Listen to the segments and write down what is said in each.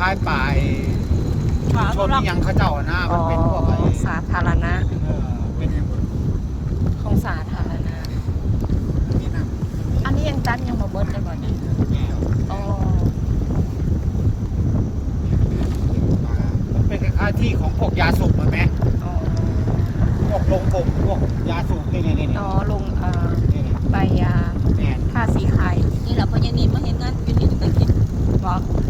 คล้ายๆป่าไอ้ขาชตัวนรับที่ยังเขาเจ้าอะนะอ๋มัอนเป็นพวกไอ้สาธารณะเออเป็นของสาธารณะ นี่นะอันนี้ยังตัดยังมาเบิดเลยบ่เนี่ยอ๋อมันเป็นคล้ายๆที่ของพวกยาสูบเหมือนไหมอ๋อพวกลงกบพวกยาสูบนี่นี่นี่อ๋อลงเอ่อนี่นี่ใบยาเนี่ยค่าสีไข่นี่แหละพญานีมาเห็นงานอยู่นี่ตะกี้บ่มีโ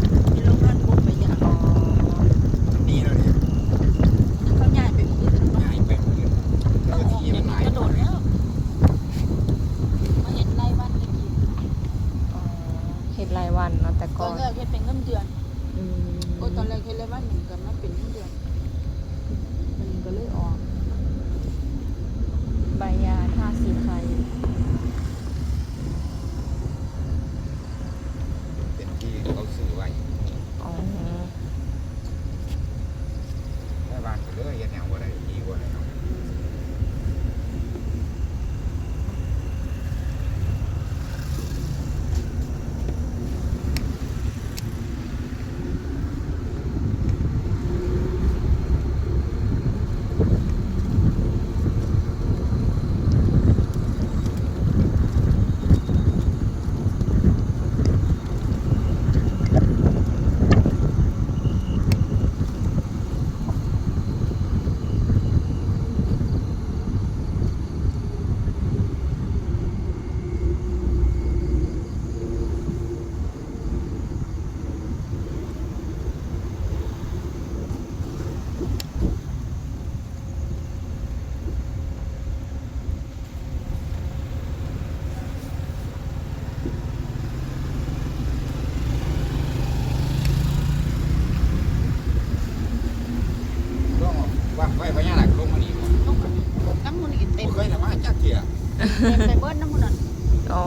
นั่นอ๋อ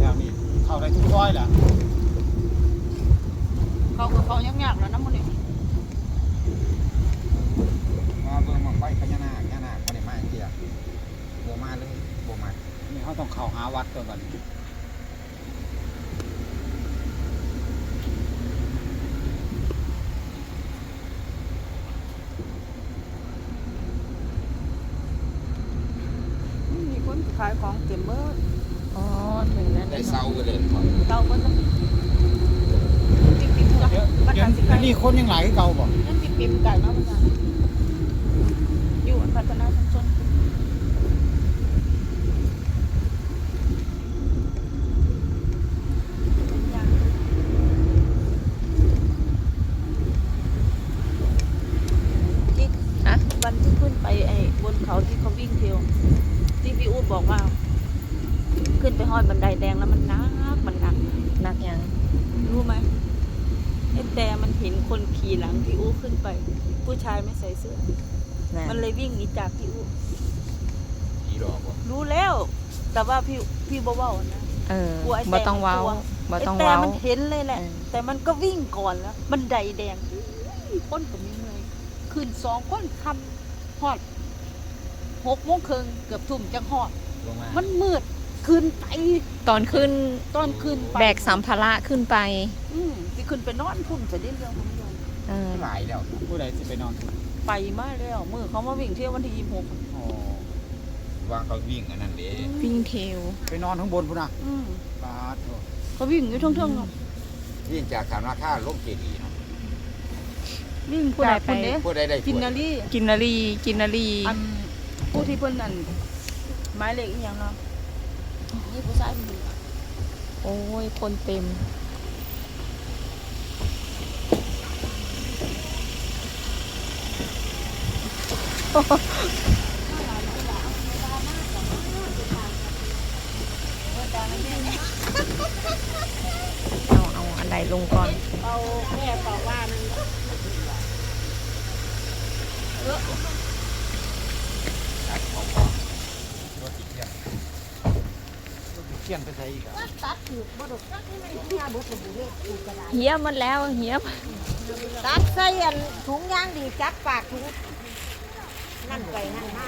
แนวนี้เข้าได้ทุกร้อยแหละเขาก็เขายังยากแล้วน้ำมันนี่มาเบิ่งมาไฟพญานาคพญานาคบ่ได้มาเที่ยบ่มาเลยบ่มานี่เขาต้องเข้าหาวัดตัวก่อนมีคนขายของเต็มเบิด อ๋อถึงนั้นได้เซาไปเลยก่อนเราก็ต้องปิ๊บปิ๊บจ้ะเดี๋ยวบ้านเดี๋ยวทางสิไกลนี่คนยังหลายคือเก่าบ่นั่นปิ๊บปิ๊บไก่มาบ้านทางอยู่อันพัฒนาชุมชนที่อะวันที่ขึ้นไปไอ้บนเขาที่เขาวิ่งเทรลที่พี่อู๊ดบอกว่า ขึ้นไปห้อยบันไดแดงแล้วมันหนักมันหนักนักยังรู้ไหมไอ้แต่มันเห็นคนขี่หลังพี่อู้ขึ้นไป ผู้ชายไม่ใส่เสื้อนะมันเลยวิ่งหนีจากพี่อู้ผีหลอกบ่รู้แล้ว แต่ว่าพี่พี่บ่เว้านะเออกลัวไอ้บ่แตงต้องเว้ากลัวบ่ไอ้ต้องแต่เว้ามันเห็นเลยแหละเออแต่มันก็วิ่งก่อนแล้วมันไดแดงคนก็มีเมื่อยขึ้นสองคนคำฮอดหกโมงครึ่งเกือบทุ่มจังฮอดลงมามันมืด ขึ้นไปตอนขึ้นตอนขึ้นไปแบกสัมภาระขึ้นไป อืมสิขึ้นไปนอนพุ่มจะได้เรื่องของเรื่องเออหลายแล้วผู้ใดสิไปนอนทุนไปมาแล้วมือเขามาวิ่งเที่ยววันที่ยี่สิบหกอ๋อวางเขาวิ่งอันนั้นเด้วิ่งเทลไปนอนข้างบนพุ่นน่ะอืมปาดโถ่เขาวิ่งอยู่ท่องๆเนาะวิ่งจากสามราคาลงเจดีย์เนาะวิ่งจากคนเด้ผู้ใดได้กินนาลีรีกินนารีกินนารีอันผู้ที่เพิ่นนั่นไม้เหล็กอีหยังเนาะ นี่ผู้ชายมันอยู่โอ้ย คนเต็ม เอาเอาอันใดลงก่อน เอาแม่บอกว่านึงรถติดเกียร์ เขียนไปใส่อีกอะตัดถือบ่ดอกตัดให้มันเฮียบ่สมบูรณ์เลยกูกระดาษเหี้ยมันแล้วเหี้ยมันตัดใส่อันถุงยางดีจัดปากถุงนั่นไปนั่นมา